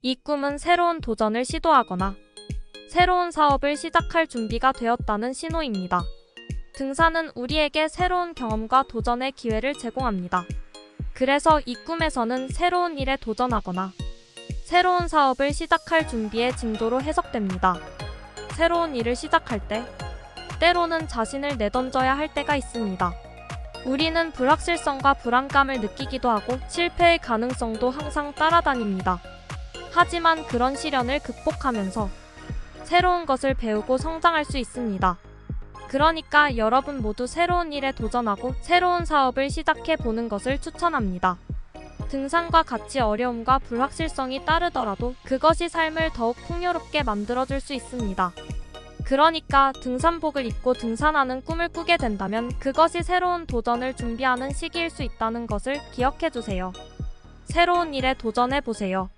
이 꿈은 새로운 도전을 시도하거나 새로운 사업을 시작할 준비가 되었다는 신호입니다. 등산은 우리에게 새로운 경험과 도전의 기회를 제공합니다. 그래서 이 꿈에서는 새로운 일에 도전하거나 새로운 사업을 시작할 준비의 징조로 해석됩니다. 새로운 일을 시작할 때 때로는 자신을 내던져야 할 때가 있습니다. 우리는 불확실성과 불안감을 느끼기도 하고 실패의 가능성도 항상 따라다닙니다. 하지만 그런 시련을 극복하면서 새로운 것을 배우고 성장할 수 있습니다. 그러니까 여러분 모두 새로운 일에 도전하고 새로운 사업을 시작해 보는 것을 추천합니다. 등산과 같이 어려움과 불확실성이 따르더라도 그것이 삶을 더욱 풍요롭게 만들어줄 수 있습니다. 그러니까 등산복을 입고 등산하는 꿈을 꾸게 된다면 그것이 새로운 도전을 준비하는 시기일 수 있다는 것을 기억해 주세요. 새로운 일에 도전해 보세요.